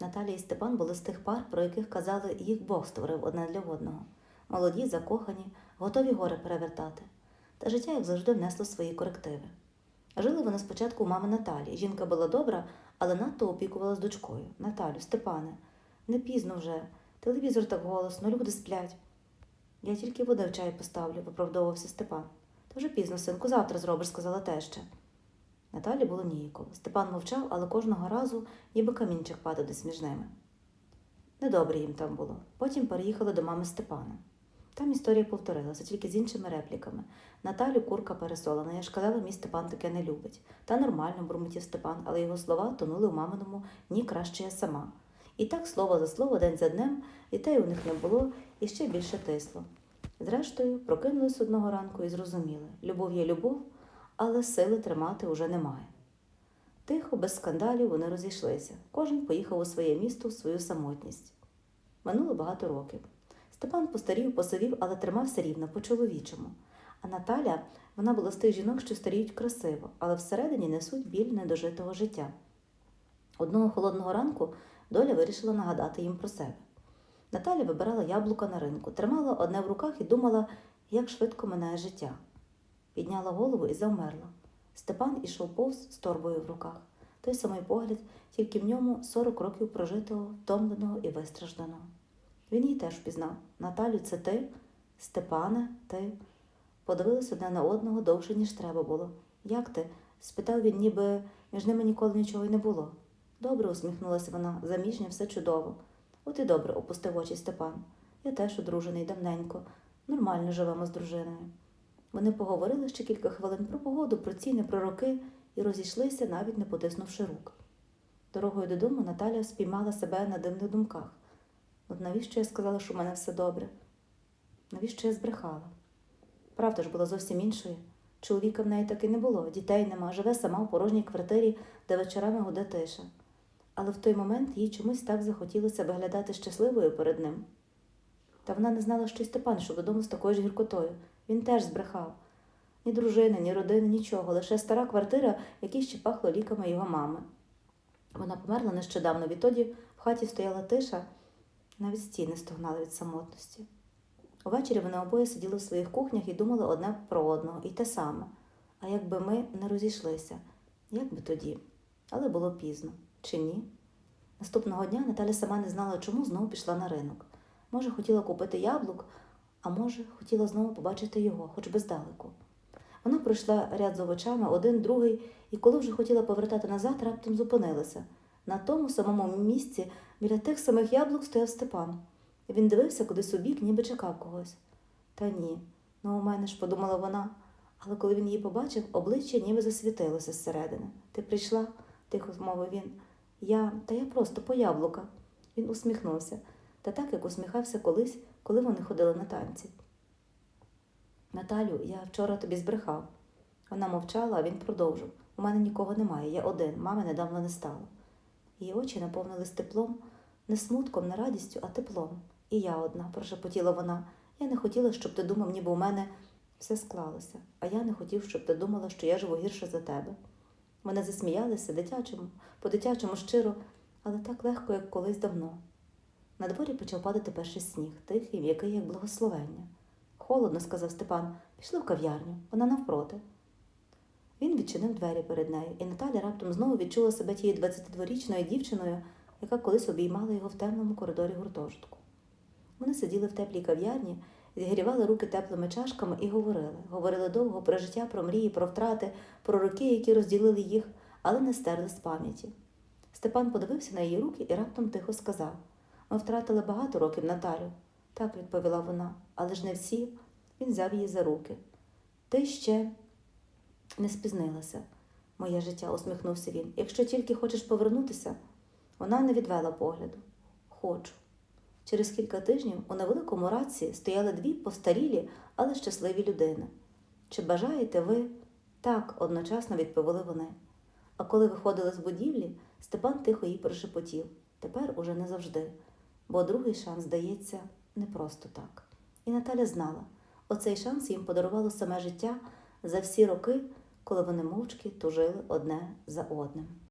Наталія і Степан були з тих пар, про яких казали, їх Бог створив одне для одного. Молоді, закохані, готові гори перевертати. Та життя, як завжди, внесло свої корективи. Жили вони спочатку у мами Наталі. Жінка була добра, але надто опікувалась дочкою. Наталю, Степане, не пізно вже. Телевізор так голосно, люди сплять. Я тільки води в чай поставлю, виправдовувався Степан. Та вже пізно, синку, завтра зробиш, сказала теща. Наталі було ніяково. Степан мовчав, але кожного разу ніби камінчик падав десь між ними. Недобре їм там було. Потім переїхали до мами Степана. Там історія повторилася, тільки з іншими репліками. Наталю курка пересолена, я ж казала, мій Степан таке не любить. Та нормально, бурмотів Степан, але його слова тонули у маминому ні краще я сама. І так слово за слово, день за днем, дітей у них не було і ще більше тисло. Зрештою, прокинулись одного ранку і зрозуміли любов є любов, але сили тримати уже немає. Тихо, без скандалів вони розійшлися. Кожен поїхав у своє місто в свою самотність. Минуло багато років. Степан постарів, посовів, але тримався рівно по-чоловічому. А Наталя, вона була з тих жінок, що старіють красиво, але всередині несуть біль недожитого життя. Одного холодного ранку доля вирішила нагадати їм про себе. Наталя вибирала яблука на ринку, тримала одне в руках і думала, як швидко минає життя. Підняла голову і завмерла. Степан ішов повз з торбою в руках. Той самий погляд, тільки в ньому 40 років прожитого, втомленого і вистражданого. Він її теж впізнав. Наталю, це ти? Степане, ти? Подивились одне на одного довше, ніж треба було. Як ти? спитав він, ніби між ними ніколи нічого й не було. Добре, усміхнулася вона, заміжня, все чудово. От і добре, опустив очі Степан. Я теж одружений давненько. Нормально живемо з дружиною. Вони поговорили ще кілька хвилин про погоду, про ціни, про роки і розійшлися, навіть не потиснувши рук. Дорогою додому Наталя спіймала себе на дивних думках. От навіщо я сказала, що в мене все добре? Навіщо я збрехала? Правда ж була зовсім іншою. Чоловіка в неї таки не було, дітей нема, живе сама у порожній квартирі, де вечорами гуде тиша. Але в той момент їй чомусь так захотілося виглядати щасливою перед ним. Та вона не знала, що й Степан йшов додому з такою ж гіркотою. Він теж збрехав. Ні дружини, ні родини, нічого, лише стара квартира, якій ще пахло ліками його мами. Вона померла нещодавно, відтоді в хаті стояла тиша, навіть стіни стогнали від самотності. Увечері вони обоє сиділи в своїх кухнях і думали одне про одного, і те саме. А якби ми не розійшлися, як би тоді? Але було пізно, чи ні? Наступного дня Наталя сама не знала, чому знову пішла на ринок. Може, хотіла купити яблук, а може, хотіла знову побачити його, хоч би здалеку. Вона пройшла ряд з овочами, один, другий, і коли вже хотіла повертати назад, раптом зупинилася. На тому самому місці біля тих самих яблук стояв Степан. Він дивився кудись у бік, ніби чекав когось. Та ні, ну у мене ж, подумала вона, але коли він її побачив, обличчя ніби засвітилося зсередини. Ти прийшла, тихо мовив він. Я, та я просто по яблука. Він усміхнувся, та так, як усміхався колись, коли вони ходили на танці. Наталю, я вчора тобі збрехав. Вона мовчала, а він продовжив. У мене нікого немає, я один, мами недавно не стало. Її очі наповнились теплом, не смутком, не радістю, а теплом. І я одна, прошепотіла вона. Я не хотіла, щоб ти думав, ніби у мене все склалося, а я не хотів, щоб ти думала, що я живу гірше за тебе. Вони засміялися дитячому, по-дитячому щиро, але так легко, як колись давно. На дворі почав падати перший сніг, тихий, м'який, як благословення. Холодно, сказав Степан, пішли в кав'ярню, вона навпроти. Він відчинив двері перед нею, і Наталя раптом знову відчула себе тією 22-річною дівчиною, яка колись обіймала його в темному коридорі гуртожитку. Вони сиділи в теплій кав'ярні, зігрівали руки теплими чашками і говорили. Говорили довго про життя, про мрії, про втрати, про роки, які розділили їх, але не стерли з пам'яті. Степан подивився на її руки і раптом тихо сказав: Ми втратили багато років, Наталю. Так відповіла вона, але ж не всі. Він взяв її за руки. Ти ще не спізнилася, моє життя, усміхнувся він. Якщо тільки хочеш повернутися, вона не відвела погляду. Хочу. Через кілька тижнів у невеликому раці стояли дві постарілі, але щасливі людини. Чи бажаєте ви? Так, одночасно відповіли вони. А коли виходили з будівлі, Степан тихо їй прошепотів тепер уже не завжди, бо другий шанс здається не просто так. І Наталя знала, оцей шанс їм подарувало саме життя за всі роки, коли вони мовчки тужили одне за одним.